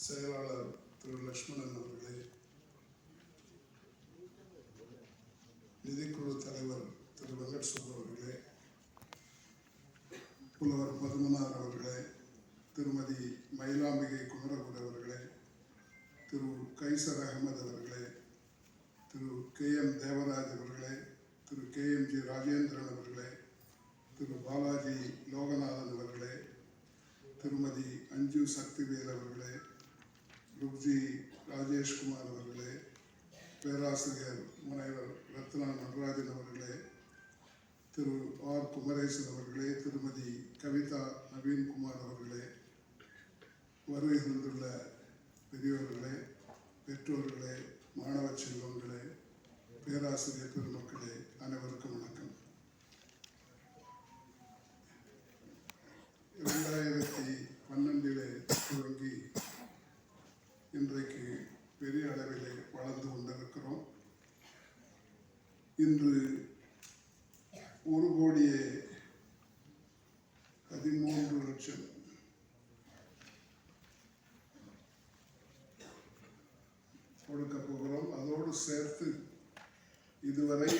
செயலாளர் திரு லக்ஷ்மணன் அவர்களே. நிதிக்குழு தலைவர் திரு வெங்கட் சுப்பு அவர்களே. புலவர் பதுமனார் அவர்களே. திருமதி மயிலாம்பிகை குமரகுர் அவர்களே. திரு கைசர் அகமது அவர்களே. திரு கே எம் தேவராஜ் அவர்களே. Thiru K M G Rajendran அவர்களே. திரு பாலாஜி லோகநாதன் அவர்களே. திருமதி அஞ்சு சக்திவேல் அவர்களே. யுக்தி ராஜேஷ்குமார் அவர்களே பேராசிரியர் முனைவர் ரத்னா நடராஜன் அவர்களே திரு ஆர் குமரேசன் அவர்களே திருமதி கவிதா நவீன்குமார் அவர்களே வருகை தந்துள்ள பெரியவர்களே பெற்றோர்களே மாணவ செல்வங்களே பேராசிரியர் பெருமக்களே அனைவருக்கும் வணக்கம். இன்று ஒரு கோடியே பதிமூன்று லட்சம். கொடுக்க போகிறோம். அதோடு சேர்த்து இதுவரை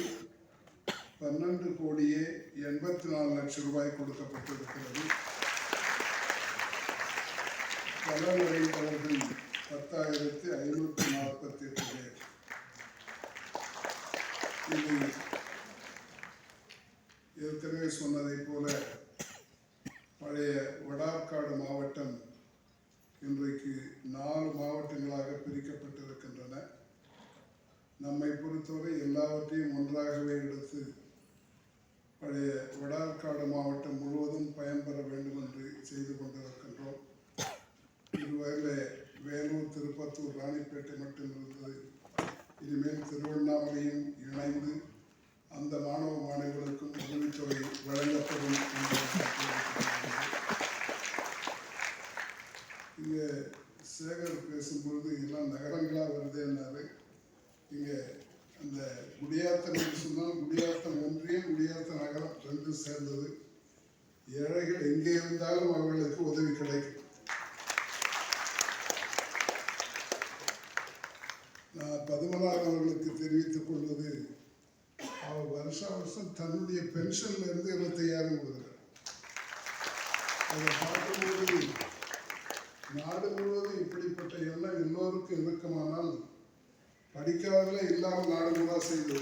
பன்னெண்டு கோடியே எண்பத்தி நாலு லட்சம் ரூபாய் கொடுக்கப்பட்டிருக்கிறது. பல முறை அவர்கள் பத்தாயிரத்தி ஐநூற்றி ஏற்கனவே சொன்னதைப் போல பழைய வடார்காடு மாவட்டம் இன்றைக்கு நாலு மாவட்டங்களாக பிரிக்கப்பட்டிருக்கின்றன. நம்மை பொறுத்தவரை எல்லாவற்றையும் ஒன்றாகவே எடுத்து பழைய வடார்காடு மாவட்டம் முழுவதும் பயன்பெற வேண்டும் என்று செய்து கொண்டிருக்கின்றோம். இதுவரையில் வேலூர் திருப்பத்தூர் ராணிப்பேட்டை மட்டும் இருந்தது இனிமேல் திருவண்ணாமலையும் இங்கே சேகர் பேசும்பொழுது எல்லாம் நகரங்களாக வருதுன்னாரு இங்கே அந்த குடியாத்தம் என்று சொன்னால் குடியாத்தம் ஒன்றியம் குடியாத்த நகரம் ரெண்டும் சேர்ந்தது. ஏழைகள் எங்கே இருந்தாலும் அவர்களுக்கு உதவி கிடைக்கும். நான் பதுமலார் அவர்களுக்கு தெரிவித்துக் கொள்வது அவர் வருஷ வருஷம் தன்னுடைய பென்ஷன்ல இருந்து இருபத்தையாயிரம் கொடுக்குறார் அதை நாடு முழுவதும் இப்படிப்பட்ட எண்ணம் எல்லோருக்கும் இருக்குமானால் படிக்காதவர்களே இல்லாமல் நாடு முழுவதும் செய்து